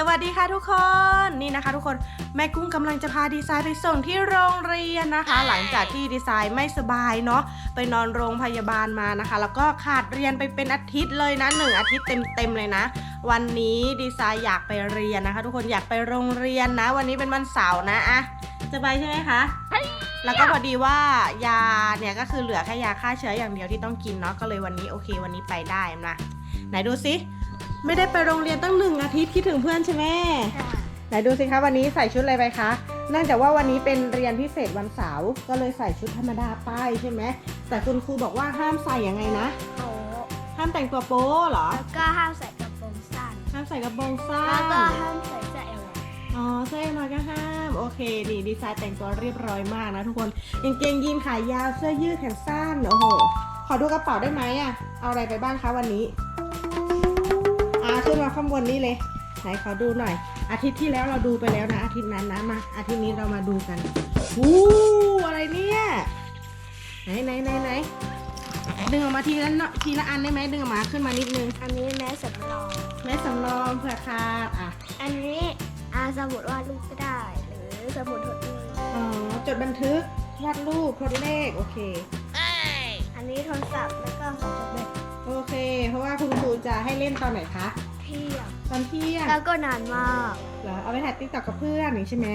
สวัสดีค่ะทุกคนนี่นะคะ ทุกคนแม่กุ้งกำลังจะพาดีไซน์ไปส่งที่โรงเรียนนะคะ หลังจากที่ดีไซน์ไม่สบายเนาะไปนอนโรงพยาบาลมานะคะ แล้วก็ขาดเรียนไปเป็นอาทิตย์เลยนะหนึ่งอาทิตย์เต็มๆเลยนะ วันนี้ดีไซน์อยากไปเรียนนะคะ ทุกคนอยากไปโรงเรียนนะ วันนี้เป็นวันเสาร์นะอะสบายใช่ไหมคะแล้วก็พอดีว่ายาเนี่ยก็คือเหลือแค่ยาฆ่าเชื้ออย่างเดียวที่ต้องกินเนาะก็เลยวันนี้โอเควันนี้ไปได้นะไหนดูสิ ไม่ได้ไปโรงเรียนตั้งหนึ่งอาทิตย์คิดถึงเพื่อนใช่ไหมไหนดูสิคะวันนี้ใส่ชุดอะไรไปคะเนื่องจากว่าวันนี้เป็นเรียนพิเศษวันเสาร์ก็เลยใส่ชุดธรรมดาไปใช่ไหมแต่คุณครูบอกว่าห้ามใส่ยังไงนะโอ้ห้ามแต่งตัวโป๊เหรอแล้วก็ห้ามใส่กระโปรงสั้นห้ามใส่กระโปรงสั้แล้วนก็ห้ามใส่เสื้อเอวลอยอ๋อเสื้อน้อยก็ห้ามโอเคนี่ดีไซน์แต่งตัวเรียบร้อยมากนะทุกคนกางเกงยีนขายาวเสื้อยืดแขนสั้นโอ้โหขอดูกระเป๋าได้ไหมอะเอาอะไรไปบ้างคะวันนี้อ่า ขึ้นมาข้างบนนี้เลย ไหนขอดูหน่อย อาทิตย์ที่แล้วเราดูไปแล้วนะ อาทิตย์นั้นนะมา อาทิตย์นี้เรามาดูกันอู้อะไรเนี่ย ไหนไหนไหนไหนดึงออกมาทีละเนาะทีละอันได้ไหมดึงออกมาขึ้นมานิดนึง อันนี้แม่สำรองแม่สำรองเผื่อขาดอะ อันนี้อาสมุดวาดรูปก็ได้ หรือสมุดทดลองอ๋อจดบันทึกวาดรูปทดเลขโอเค อันนี้โทรศัพท์แล้วก็ของจดเลข โอเค เพราะว่าคุณครูจะให้เล่นตอนไหนคะเที่ยงตอนเที่ยงแล้วก็นานมากเหรอเอาไปถ่ายติ๊กต็อกกับเพื่อนอย่างใช่ไหม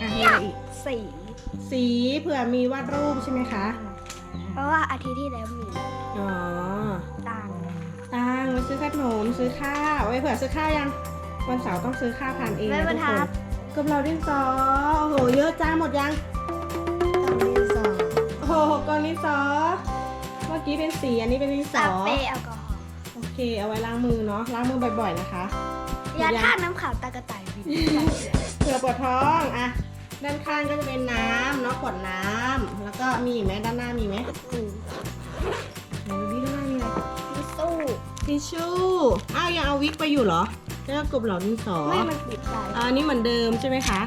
อะมีอะไรอีก สีสีเผื่อมีวาดรูปใช่ไหมคะ เพราะว่าอาทิตย์ที่แล้วมีอ๋อตังค์ตังค์ไว้ซื้อขนมซื้อข้าวไว้เผื่อซื้อข้าวยังวันเสาร์ต้องซื้อข้าวทานเองแม่นะบรทุรกคทันดกับเราดินสอโอ้โหเยอะจ้าหมดยังต้องดินสอโอ้โหกองดินสอ เมื่อกี้เป็นสีอันนี้เป็นดินสสอเปรย์แอลกอฮอล์โอเค เอาไว้ล้างมือเนาะล้างมือบ่อยๆนะคะยาท่าตุน้ำขาวตากระต่ายบินเผื่อปวดท้องอะด้านข้างก็จะเป็นน้ำเนาะขวดน้ำแล้วก็มีอีกไหมด้านหน้ามีไหมอืมไหนดูดิด้านหน้ามีอะไรมีสู้ทิชชู่อ้าวยังเอาวิกไปอยู่เหรอแล้วก็กบเหล่าดินสอไม่มันปิดใจอ่าอันนี้เหมือนเดิมใช่ไหมคะ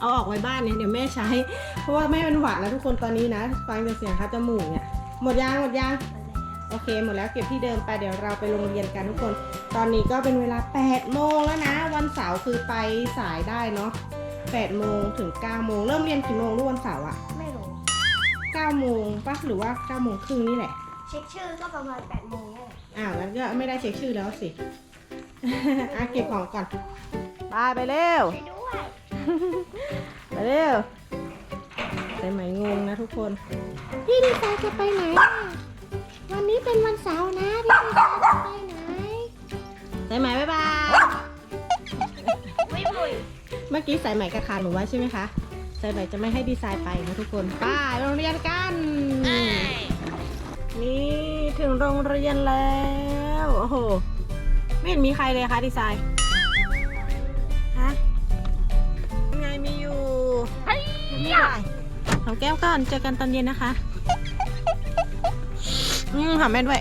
เอาออกไว้บ้านเนี่ยเดี๋ยวแม่ใช้ เพราะว่าแม่เป็นหวัดนะทุกคนตอนนี้นะ ฟังแต่เสียงคัดจมูกเนี่ย หมดยางหมดยางโอเค หมดแล้วเก็บที่เดิมไปเดี๋ยวเราไปโรงเรียนกันทุกคน ตอนนี้ก็เป็นเวลา8โมงแล้วนะ วันเสาร์คือไปสายได้เนาะ8โมงถึง9โมงเริ่มเรียนกี่โมงลูกวันเสาร์อะไม่รู้9โมงปะหรือว่า9โมงครึ่งนี่แหละ เช็คชื่อก็ประมาณ8โมงนี่แหละอ่างั้นก็ไม่ได้เช็คชื่อแล้วสิอะเก็บของก่อนไปไปเร็วไปด้วยไปเร็ว ไปไหมงงนะทุกคน พี่ดีไซน์จะไปไหนอะวันนี้เป็นวันเสาร์นะ พี่ดีไซน์จะไปไหน สายไหมบ๊ายบาย ไม่บุยเมื่อกี้สายไหมกระขาดหนูไว้ใช่ไหมคะสายไหมจะไม่ให้ดีไซน์ไปนะทุกคนไป้าโรงเรียนกัน นี่ถึงโรงเรียนแล้ว โอ้โห ไม่เห็นมีใครเลยคะดีไซน์ แก้วก่อน เจอกันตอนเย็นนะคะ อืมหาแม่ด้วย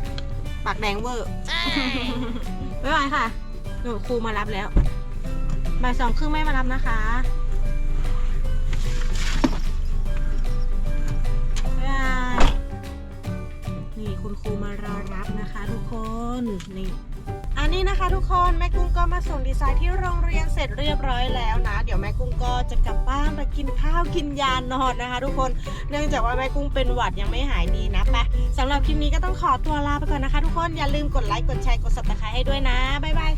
ปากแดงเวอร์บ๊ายบายค่ะหนูครูมารับแล้ว บ่ายสองครึ่งไม่มารับนะคะบ๊ายบายนี่คุณครูมารอรับนะคะทุกคน นี่อั นี้นะคะทุกคนแม่กุ้งก็มาส่งดีไซน์ที่โรงเรียนเสร็จเรียบร้อยแล้วนะ เดี๋ยวแม่กุ้งก็จะกลับบ้านไปกินข้าวกินยานอนนะคะ ทุกคนเนื่องจากว่าแม่กุ้งเป็นหวัดยังไม่หายดีนะไปสำหรับคลิปนี้ก็ต้องขอตัวลาไปก่อนนะคะ ทุกคนอย่าลืมกดไลค์กดแชร์กด subscribe ให้ด้วยนะบ๊ายบาย